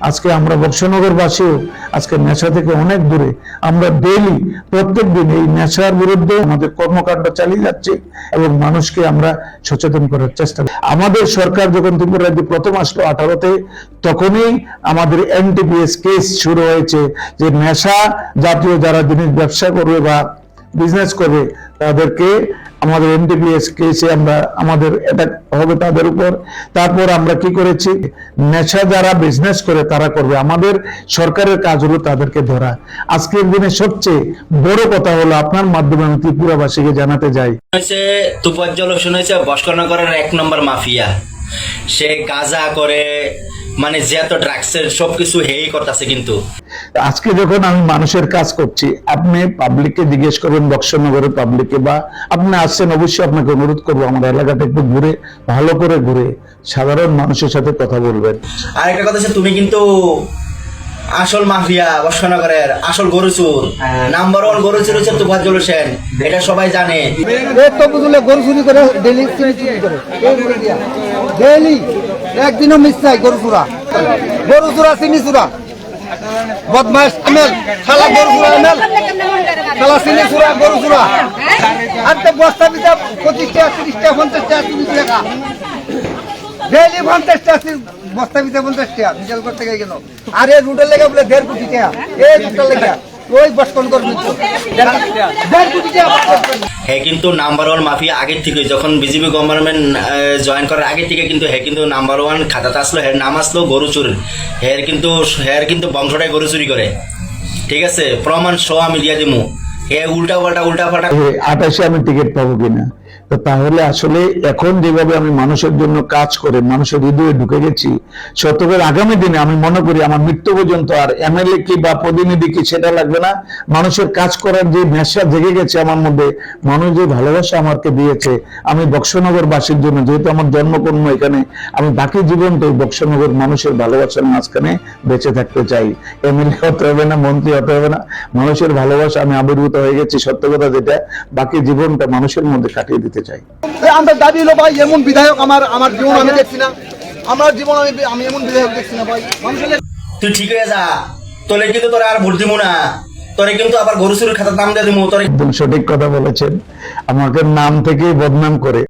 আজকে আমরা বক্সনগরবাসীও আজকে নেশা থেকে অনেক দূরে। আমরা ডেইলি প্রত্যেক দিন এই নেশার বিরুদ্ধে আমাদের কর্মকাণ্ড চালিয়ে যাচ্ছে এবং মানুষকে আমরা সচেতন করার চেষ্টা করি। আমাদের সরকার যখন ত্রিপুরা রাজ্যে প্রথম আসলো আঠারোতে, তখনই আমাদের এনটিপিএস কেস শুরু হয়েছে যে নেশা জাতীয় যারা জিনিস ব্যবসা করবে বা বিজনেস করবে তাদেরকে, আমাদের এনটিপিএস কেসে আমরা, আমাদের এটা হবে তাদের উপর। তারপর আমরা কি করেছি? নেশা যারা বিজনেস করে তারা করবে। আমাদের সরকারের কাজ হলো তাদেরকে ধরা। আজকের দিনে সবচেয়ে বড় কথা হলো আপনার মাধ্যমে আমি ত্রিপুরাবাসীকে জানাতে যাই। হয়েছে তুপজ্জল হোসেন হয়েছে বস্করনগরের এক নম্বর মাফিয়া। সে গাঁজা করে মানে যে এত ড্রাগসের সবকিছু হেই করতেছে কিন্তু। আজকে যখন আমি মানুষের কাজ করছি আপনি পাবলিককে জিজ্ঞেস করবেন বক্সনগরের পাবলিককে বা আপনি আসছেন অবশ্যই আপনাকে অনুরোধ করব আমার এলাকাটা একটু ঘুরে ভালো করে ঘুরে সাধারণ মানুষের সাথে কথা বলবেন। আর একটা কথা তুমি কিন্তু আসল মাফিয়া বস্করনগরের আসল গরুচুর। নাম্বার ওয়ান গরুচুর হচ্ছে তুফাজ্জল হোসেন এটা সবাই জানে। এক তো বুঝলে গরু চুরি করে ডেলি চুরি করে। ডেলি একদিনও মিস নাই, গরু চুরা। গরু চুরা, চিনি চুরা। বদমাস আমেল খালা গরু চুরা আমেল। শালা চিনি চুরা, গরু চুরা। আর তো বস্তা পিতা পঁচিশ টাকা তিরিশ টাকা পঞ্চাশ টাকা। টাকা ডেলি পঞ্চাশ টাকা বস্তা পিতা পঞ্চাশ টাকা বিশাল করতে গিয়ে কেন আরে রুটের লেগে বলে দেড় কোটি টাকা। এই রুটের লেগে। ওই বসকন করবি দেড় কোটি টাকা। বসকন করবি। হে কিন্তু নাম্বার ওয়ান মাফিয়া আগের থেকে, যখন বিজেপি গভর্নমেন্ট জয়েন করার আগে থেকে কিন্তু হে কিন্তু নাম্বার ওয়ান খাতাতে আসলো, হের নাম আসলো গরু চুরি হের কিন্তু হের কিন্তু বংশটাই গরু চুরি করে। ঠিক আছে? প্রমাণ সহ আমি দিয়ে দিমু। হে উল্টা পাল্টা উল্টা পাল্টা আটাশে আমি টিকিট পাবো কিনা? তো তাহলে আসলে এখন যেভাবে আমি মানুষের জন্য কাজ করে, মানুষের হৃদয়ে ঢুকে গেছি শতকের আগামী দিনে আমি মনে করি আমার মৃত্যু পর্যন্ত আর এমএলএ কি বা প্রতিনিধি কি সেটা লাগবে না। মানুষের কাজ করার যে নেশা জেগে গেছে আমার মধ্যে, মানুষ যে ভালোবাসা আমাকে দিয়েছে, আমি বক্সনগর বাসীর জন্য যেহেতু আমার জন্মকর্ম এখানে, আমি বাকি জীবনটা এই বক্সনগর মানুষের ভালোবাসার মাঝখানে বেঁচে থাকতে চাই। এমএলএ হতে হবে না, মন্ত্রী হতে হবে না, মানুষের ভালোবাসা আমি আবির্ভূত হয়ে গেছি, সত্য কথা যেটা, বাকি জীবনটা মানুষের মধ্যে কাটিয়ে দিতে চাই। আমরা দাবি হলো ভাই এমন বিধায়ক আমার আমার জীবন আমি দেখছি না। আমার জীবন আমি আমি এমন বিধায়ক দেখছি না ভাই। মানুষের তুই ঠিক হয়ে যা। তোলে কিন্তু তোরা আর ভোট দিব না। তোরে কিন্তু আবার গরু চুরির খাতার নাম দিয়ে দিব তোরে সঠিক কথা বলেছেন। আমাকে নাম থেকেই বদনাম করে